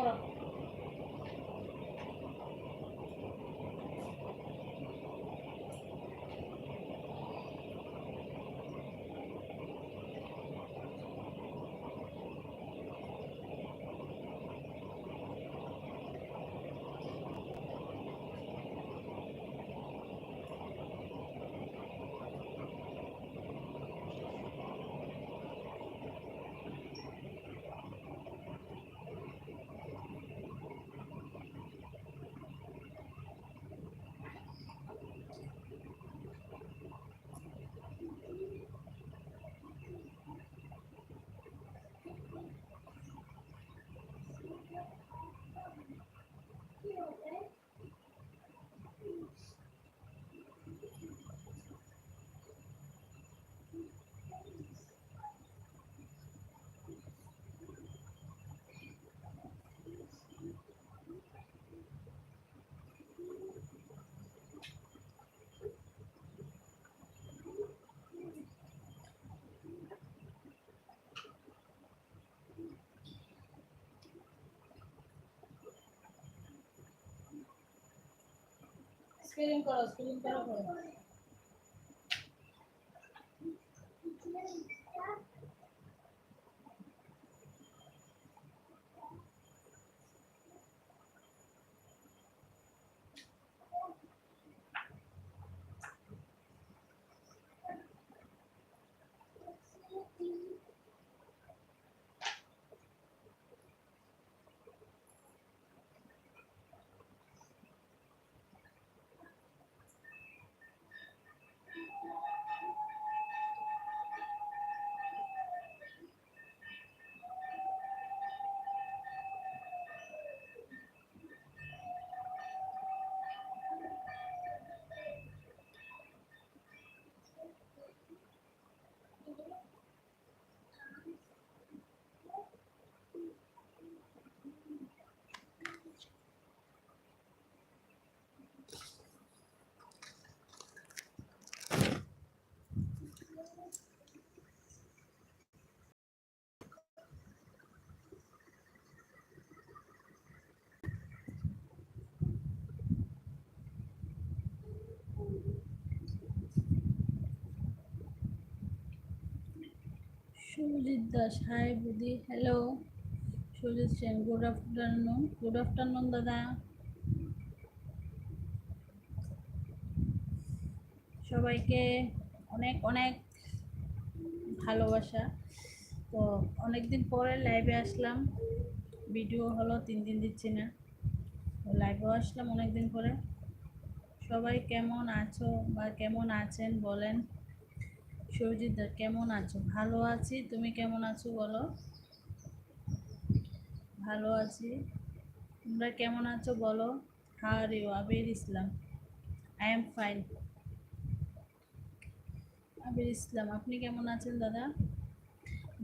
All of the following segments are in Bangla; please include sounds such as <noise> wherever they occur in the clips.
করো স্ক্রিন করো স্ক্রিন করো করো Sujit Das. Hi buddy. Hello Sujit Sen good afternoon good afternoon দাদা। সবাইকে অনেক অনেক ভালোবাসা। তো অনেক দিন পরে লাইভে আসলাম। ভিডিও হলো তিন দিন দিচ্ছি না। তো লাইভেও আসলাম অনেক দিন পরে। সবাই কেমন আছো বা কেমন আছেন বলেন। সৌজিত দা কেমন আছো? ভালো আছি। তুমি কেমন আছো বলো? ভালো আছি। তোমরা কেমন আছো বলো? How are you Abir Islam. I am fine Abir Islam, আপনি কেমন আছেন দাদা?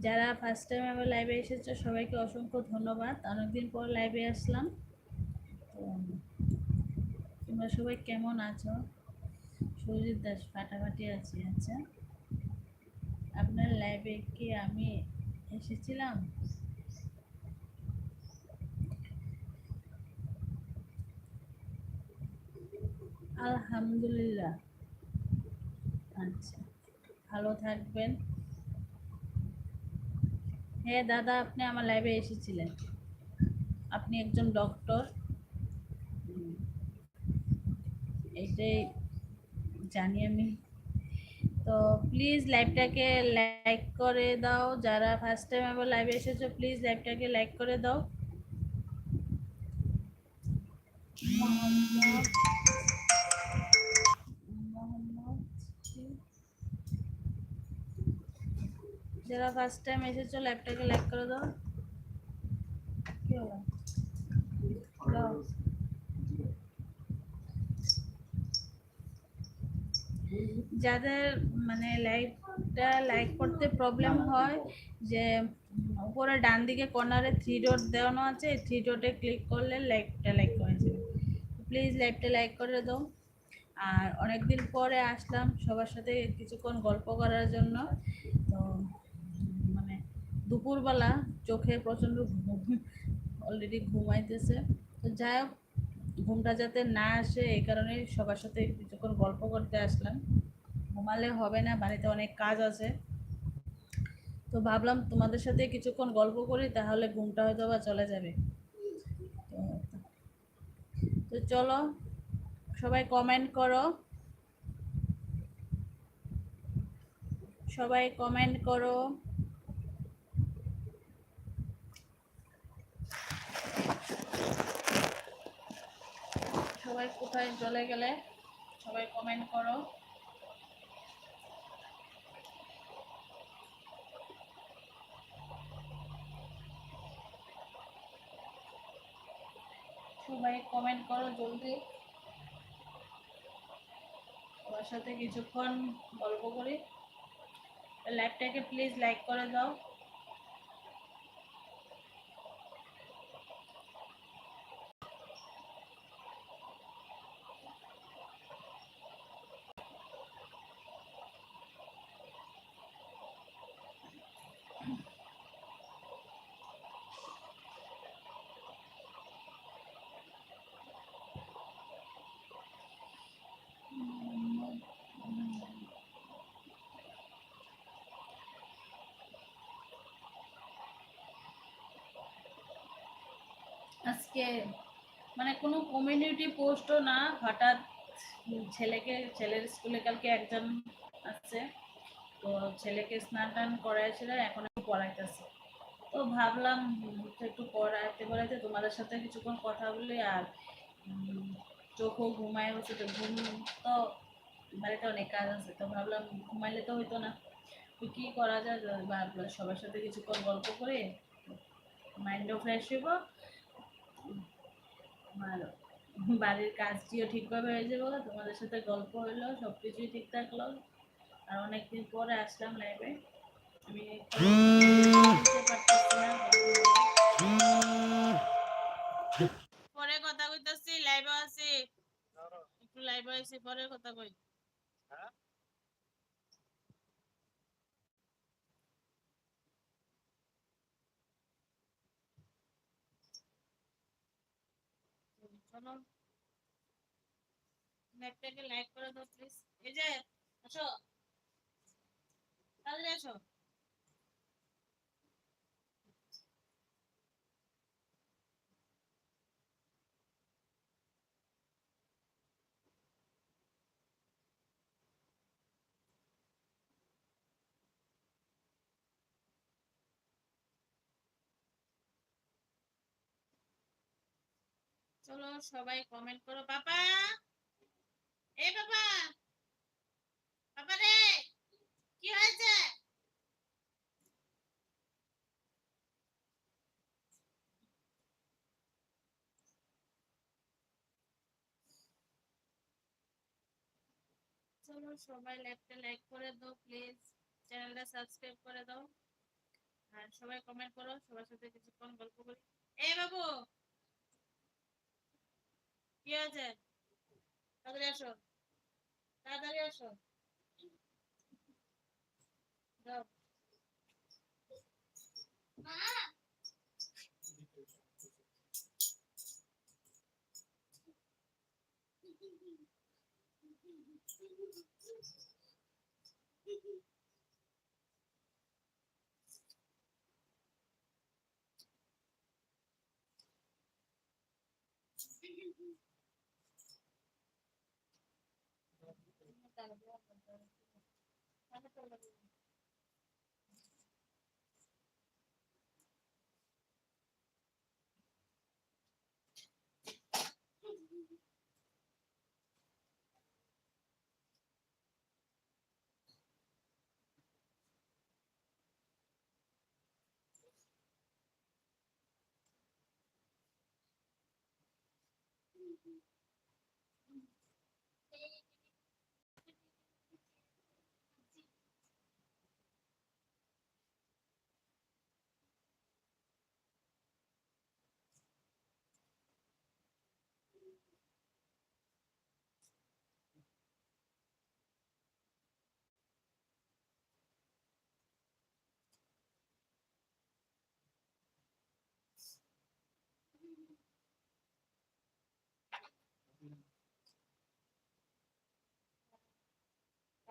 যারা ফার্স্ট টাইম আমার লাইভে এসেছ, সবাইকে অসংখ্য ধন্যবাদ। অনেকদিন পর লাইভে আসলাম। তো, তোমরা সবাই কেমন আছো? সুজিত দাস ফাটাফাটি আছি আচ্ছা। আপনার লাইভে কি আমি এসেছিলাম? আলহামদুলিল্লাহ। আচ্ছা ভালো থাকবেন। হ্যাঁ দাদা, আপনি আমার লাইভে এসেছিলেন। আপনি একজন ডক্টর এটাই জানি আমি। তো প্লিজ লাইভটাকে লাইক করে দাও। যারা ফার্স্ট টাইম আমার লাইভে এসেছ প্লিজ লাইভটাকে লাইক করে দাও। যারা ফার্স্ট টাইম এসেছ লাইভটাকে লাইক করে দাও। কি হলো দাও যাদের মানে লাইটটা লাইক করতে প্রবলেম হয়, যে উপরে ডান দিকে কর্নারে থ্রি ডট দেওয়ানো আছে থ্রি ডটে ক্লিক করলে লাইটটা লাইক করে যাবে। প্লিজ লাইকটা লাইক করে দাও। আর অনেকদিন পরে আসলাম সবার সাথে কিছুক্ষণ গল্প করার জন্য। তো মানে দুপুরবেলা চোখে প্রচণ্ড ঘুম অলরেডি ঘুমাইতেছে। তো যাই হোক, ঘুমটা যাতে না আসে, এই কারণে সবার সাথে কিছুক্ষণ গল্প করতে আসলাম। ঘুমালে হবে না, বাড়িতে অনেক কাজ আছে। তো ভাবলাম তোমাদের সাথে কিছুক্ষণ গল্প করি, তাহলে ঘুমটা হয়তো বা চলে যাবে। তো- চলো, সবাই কমেন্ট করো। সবাই কমেন্ট করো। সবাই কোথায় চলে গেলে, সবাই কমেন্ট করো। সবাই কমেন্ট করো জলদি। সবার সাথে কিছুক্ষণ গল্প করি। লাইভটাকে প্লিজ লাইক করে দাও। আজকে মানে কোনো কমিউনিটি পোস্টও না, হঠাৎ ছেলেকে, ছেলের স্কুলে কালকে একজন আছে, তো ছেলেকে স্নান টান করাইছিল এখন একটু পড়াইতেছে। তো ভাবলাম একটু পড়াইতে পড়াইতে তোমাদের সাথে কিছুক্ষণ কথা বলি আর চোখও ঘুমায় হচ্ছে তো ঘুম তো বাড়িতে অনেক কাজ আছে, তো ভাবলাম ঘুমাইলে তো হইতো না। তো কী করা যায়? ভাবলাম সবার সাথে কিছুক্ষণ গল্প করে মাইন্ডও ফ্রেশ হইব। আর বাড়ির কাজটিও ঠিকভাবে হয়ে যাব তোমাদের সাথে গল্প হইল সব কিছুই ঠিক থাকল আর অনেকদিন পরে আসলাম লাইভে আমি পরে কথা কইতাছি লাইভে আছি। একটু লাইভে আছি পরে কথা কই। লাইভটাকে লাইক করে দাও প্লিজ এই যে আসো। তাড়াতাড়ি আসো। চলো সবাই কমেন্ট করো। পাপা এই বাবা! বাবা রে! কি হয়েছে? চলো সবাই লাইভটা লাইক করে দাও প্লিজ চ্যানেলটা সাবস্ক্রাইব করে দাও। আর সবাই কমেন্ট করো, সবার সাথে কিছুক্ষণ গল্প করি। এই বাবু! কি আছে। তাড়াতাড়ি আসো। তাড়াতাড়ি আসো। Thank you. Mm-hmm.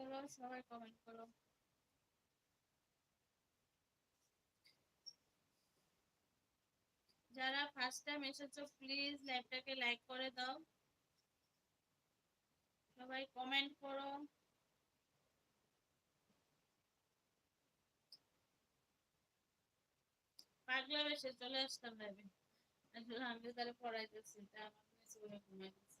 সবাই কমেন্ট করো যারা ফার্স্ট টাইম এসেছ প্লিজ লাইভটাকে লাইক করে দাও সবাই কমেন্ট করো পাগলা বেশে চলে আসতাম লাইভে আসলে আমি তারা পড়াইতেছি তা আমার ঘুমাইতেছি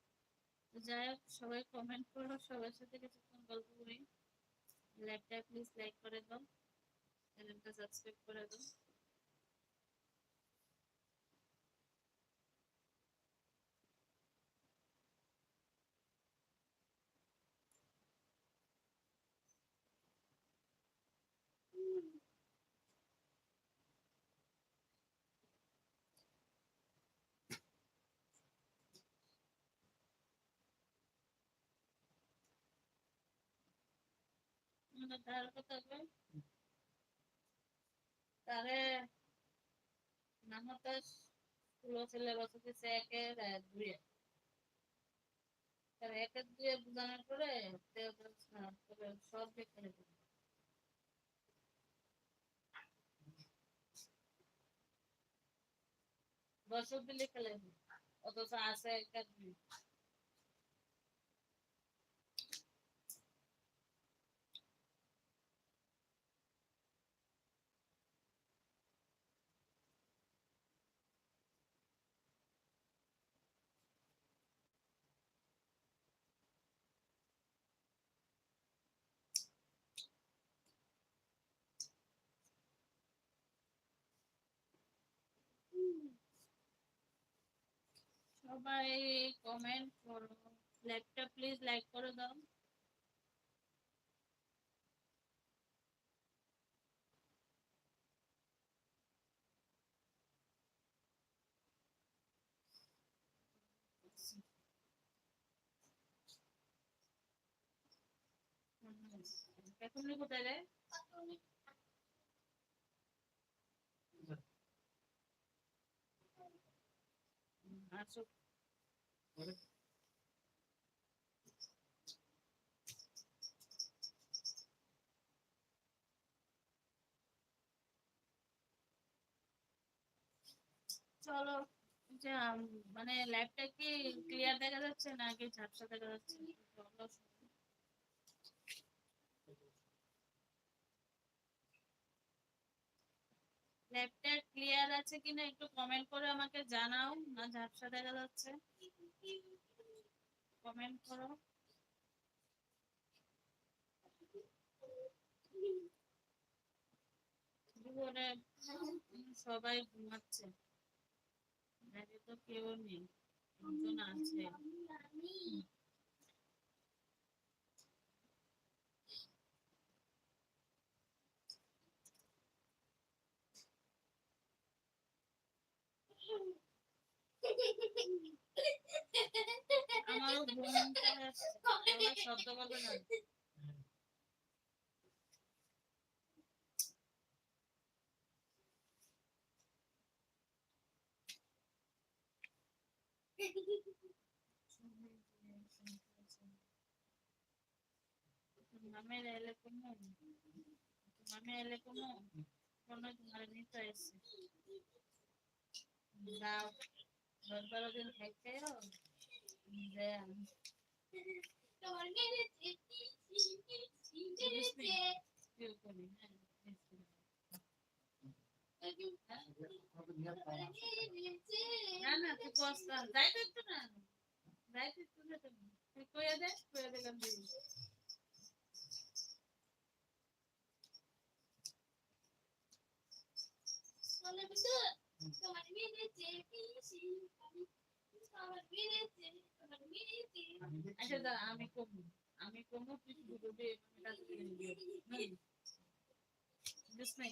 যাই হোক, সবাই কমেন্ট করো, সবার সাথে কিছুক্ষণ গল্প করি। লাইভটা প্লিজ লাইক করে দাও চ্যানেলটা সাবস্ক্রাইব করে দাও। তারে নামতা ষোলো ছেলে দিচ্ছে একের দুয়ে তার একের দুয়ে বোঝানোর পরে সব দেখতে নেবে বছর দিলে খেলে অথচ আছে একটা দুই। সবাই কমেন্ট করো। লাইকটা প্লিজ লাইক করে দাও। কোথায় রে? চলো মানে ল্যাবটা কি ক্লিয়ার দেখা যাচ্ছে নাকি ঝাপসা দেখা যাচ্ছে? ল্যাবটা ক্লিয়ার আছে কিনা একটু কমেন্ট করে আমাকে জানাও, না ঝাপসা দেখা যাচ্ছে। কমেন্ট করো। সবাই ঘুমাচ্ছে। তো কেউ নেই আছে। <laughs> শব্দ করবে না। মামের এলে কোনো মামে এলে কোনো কোনো তোমার নিতে এসে যাও। দশ বারো দিন হ্যাঁ না না তুই বসতা না তুই কইয়া দে কইয়া দিলাম আচ্ছা দাঁড়া আমি কমু আমি কমু তুই শুধু দে আমি কাজ করে দিও হুম বুঝছ নাই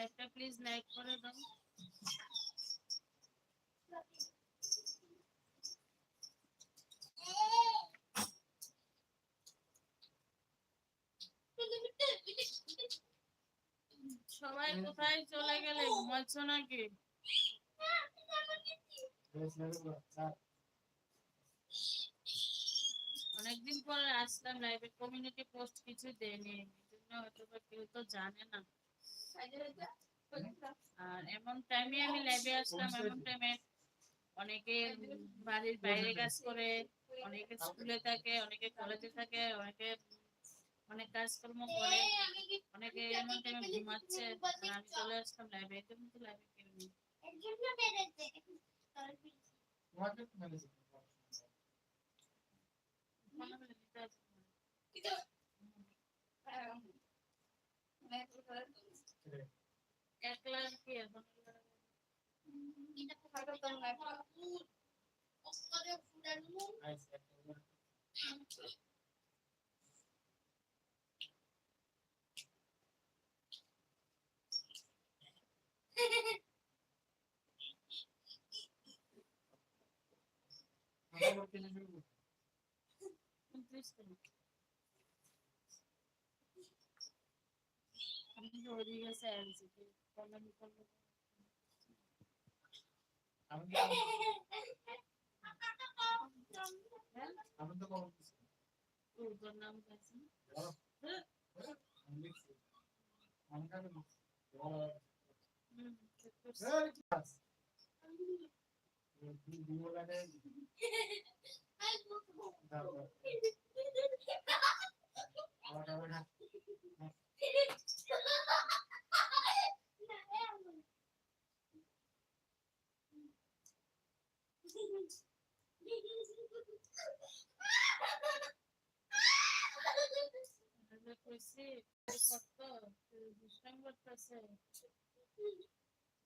লাইকটা প্লিজ লাইক করে দাও। সবাই কোথায় চলে গেলে ঘুমাচ্ছ নাকি? অনেকদিন পর আসলাম লাইভে কমিউনিটি পোস্ট কিছু দেয়নি, এই জন্য হয়তো কেউ তো জানে না। আর এমন টাইমে আমি লাইভে আসলাম, এমন টাইমে অনেকে বাড়ির বাইরে কাজ করে, অনেকে স্কুলে থাকে, অনেকে কলেজে থাকে, অনেকে অনেক কাজকর্ম করে, অনেকে এমন টাইমে ঘুমাচ্ছে আমি চলে আসলাম লাইভে এই জন্য তো লাইভে কেউ নেই মনে হয় দিতে আসবে না। একলা কি এখন উনত্রিশ তারিখ আমি তো ওদিকে আনছি কমেন্ট করব হ্যাঁ ও, তোর নাম কাছে হুম করছি। আমি কইছি কত দুষ্টাম করতেছে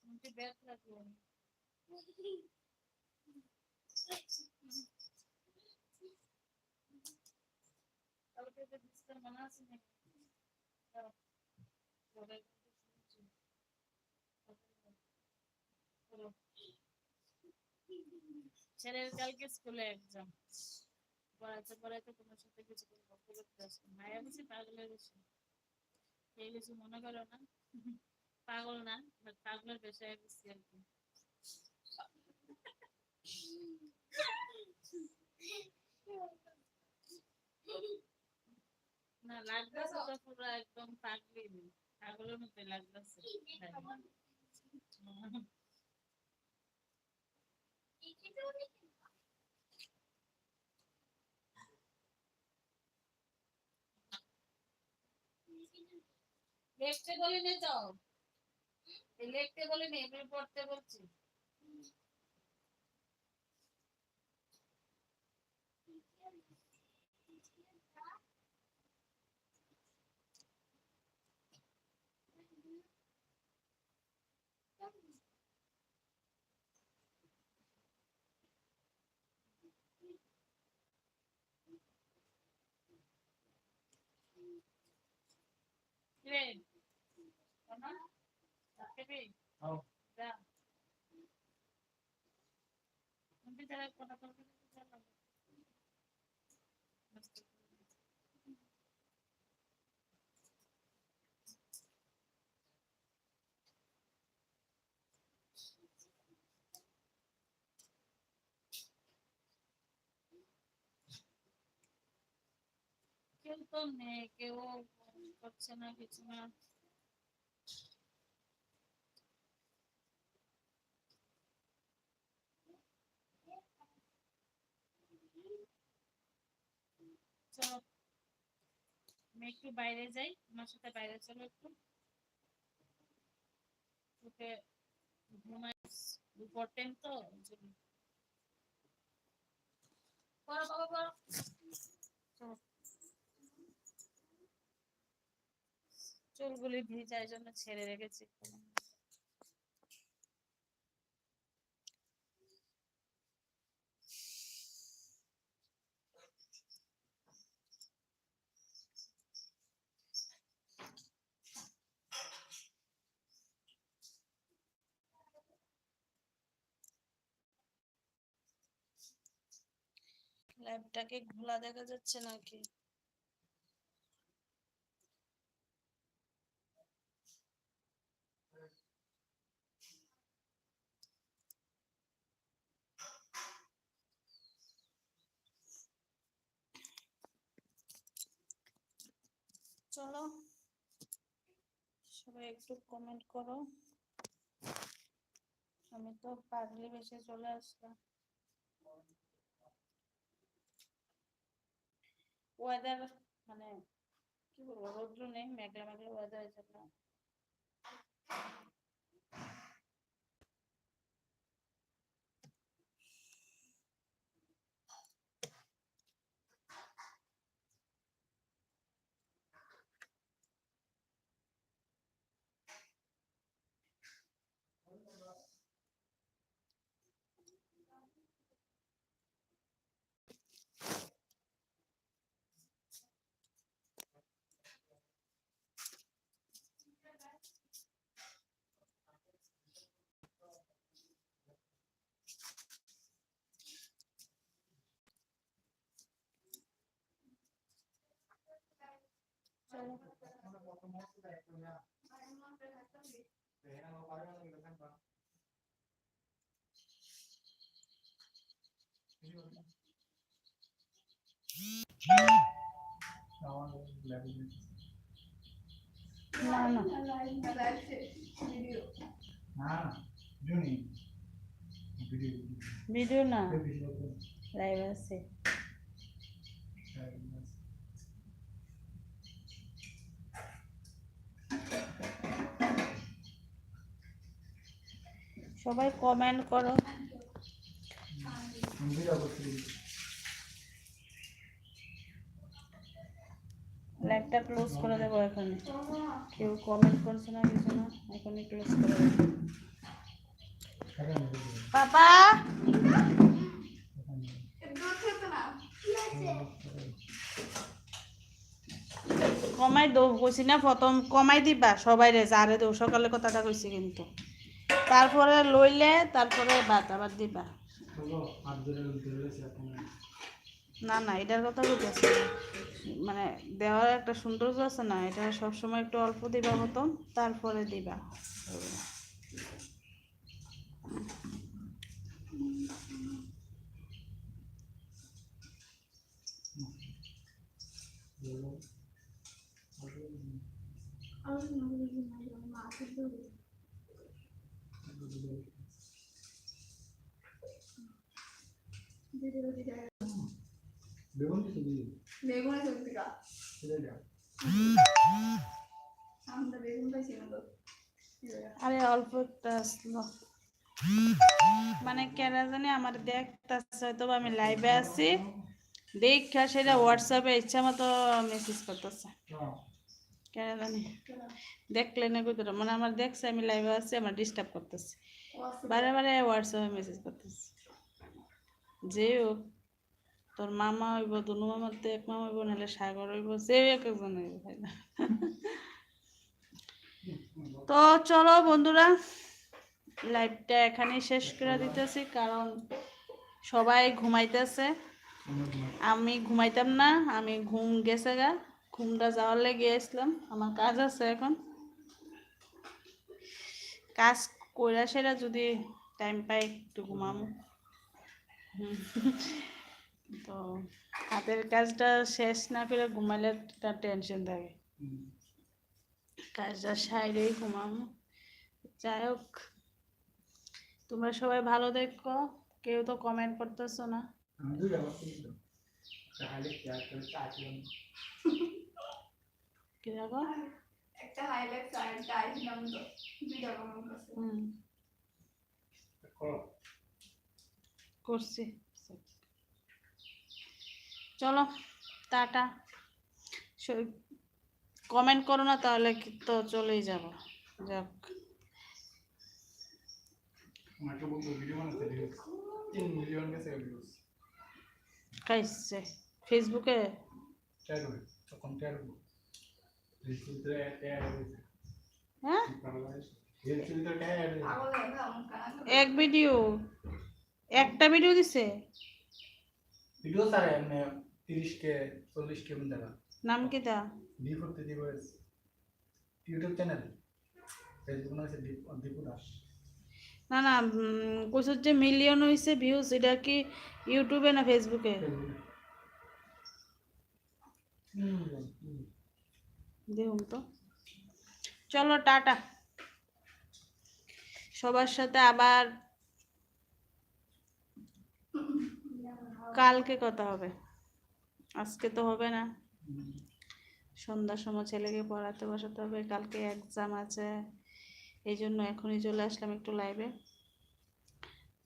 আমাকে ব্যাগ লাগবে কালকে তো ডিসকার মনে আছে নাকি দাও। পরে কিন্তু শুনছি। ছেলের কালকে স্কুলে পড়াতে পড়াতে তোমার সাথে কিছু গল্প করতে আসলাম। মায়া পাগলের বেশি এই কিছু মনে করো না। পাগল না বাট পাগলের পেশায় আর কি না লাগতেছে তো পুরো একদম পাগলি। পাগলের মতো বলে লিখতে বলি নে তো এই বলে নে এগুলো পড়তে বলছি কিরে কেমন রাখবি হ্যাঁ। যা কম্পিউটারে কথা বলবি চলো কেউ তো নেই কেউ করছে না কিছু না আমি একটু বাইরে যাই আমার সাথে বাইরে চলো একটু তোকে ঘুমাই দুপুর তো করো বাবা চুলগুলি ভিজা এই জন্য ছেড়ে রেখেছি। ল্যাবটাকে খোলা দেখা যাচ্ছে নাকি চলো সবাই একটু কমেন্ট করো। আমি তো পাগলি বেশি চলে আসলাম। ওয়েদার মানে কি বলব, রৌদ্র নেই, মেঘলা মেঘলা ওয়েদার এই জন্য ভিডিও না লাইভ আছে সবাই কমেন্ট করো। লাইভটা ক্লোজ করে দেবো এখানে। কেউ কমেন্ট করছে না কিছু না, এখনই ক্লোজ করে দেবো। পাপা? কমাই দৌ কইছি না প্রথম, কমাই দিবা সবাই রে যারে দেও সকালে কথাটা কইছি কিন্তু। তারপরে লইলে তারপরে ভাত আবার দিবা না না, এটার কথা বলতেছি। মানে দেওয়ার একটা সৌন্দর্য আছে না, এটা সবসময় একটু অল্প দিবা প্রথম তারপরে দিবা আরে অল্প মানে কেন জানি আমার দেখতেছে হয়তো আমি লাইভে আছি। দেখা সেটা হোয়াটসঅ্যাপে ইচ্ছা মতো মেসেজ করতেছে। কেন জানি। দেখলে না কই মানে আমার দেখছে, আমি লাইভে আছি, আমার ডিস্টার্ব করতেছে। বারে বারে হোয়াটসঅ্যাপে মেসেজ করতেছে। হোক তোর মামা হইব দুনু মামার তো এক মামা হইব, নাহলে সাগর হইব, যে এক একজন হইব, তাই না? তো চলো বন্ধুরা লাইভটা এখানেই শেষ করে দিতেছি, কারণ সবাই ঘুমাইতেছে। আমি ঘুমাইতাম না, আমি ঘুম গেছে গা। ঘুমটা যাওয়ার লেগে গেছিলাম আমার কাজ আছে এখন। কাজ কইরা সেরা যদি টাইম পাই একটু ঘুমামো। তো হাতের কাজটা শেষ না করে ঘুমাইলে তার টেনশন থাকে। কাজটা সাইডেই ঘুমামো যাই হোক, তোমরা সবাই ভালো দেখো। কেউ তো কমেন্ট করতেছো না আমি তো ব্যবস্থা নিতাম তাহলে একটা হাইলাইট আর একটা তো। করছে। হুম। করো। করছি। চলো টাটা। কমেন্ট করো না তাহলে কি তো চলেই যাব। যাক। আমার ফেসবুকে হ্যাঁ? এক ভিডিও একটা ভিডিও দিছে? ভিডিও স্যার এমনি তিরিশ কে চল্লিশ কে দেখা নাম কি দা ডি করতে দিব ইউটিউব চ্যানেল ফেসবুক না আছে দীপু দাস না না কইছত যে মিলিয়ন হইছে ভিউজ এটা কি ইউটিউবে না ফেসবুকে দেখুন তো। চলো টাটা। সবার সাথে আবার কালকে কথা হবে। আজকে তো হবে না। সন্ধ্যার সময় ছেলেকে পড়াতে বসাতে হবে। কালকে এক্সাম আছে। এই জন্য এখনই চলে আসলাম একটু লাইভে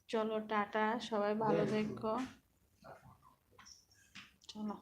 চলো টাটা। সবাই ভালো দেখো চলো।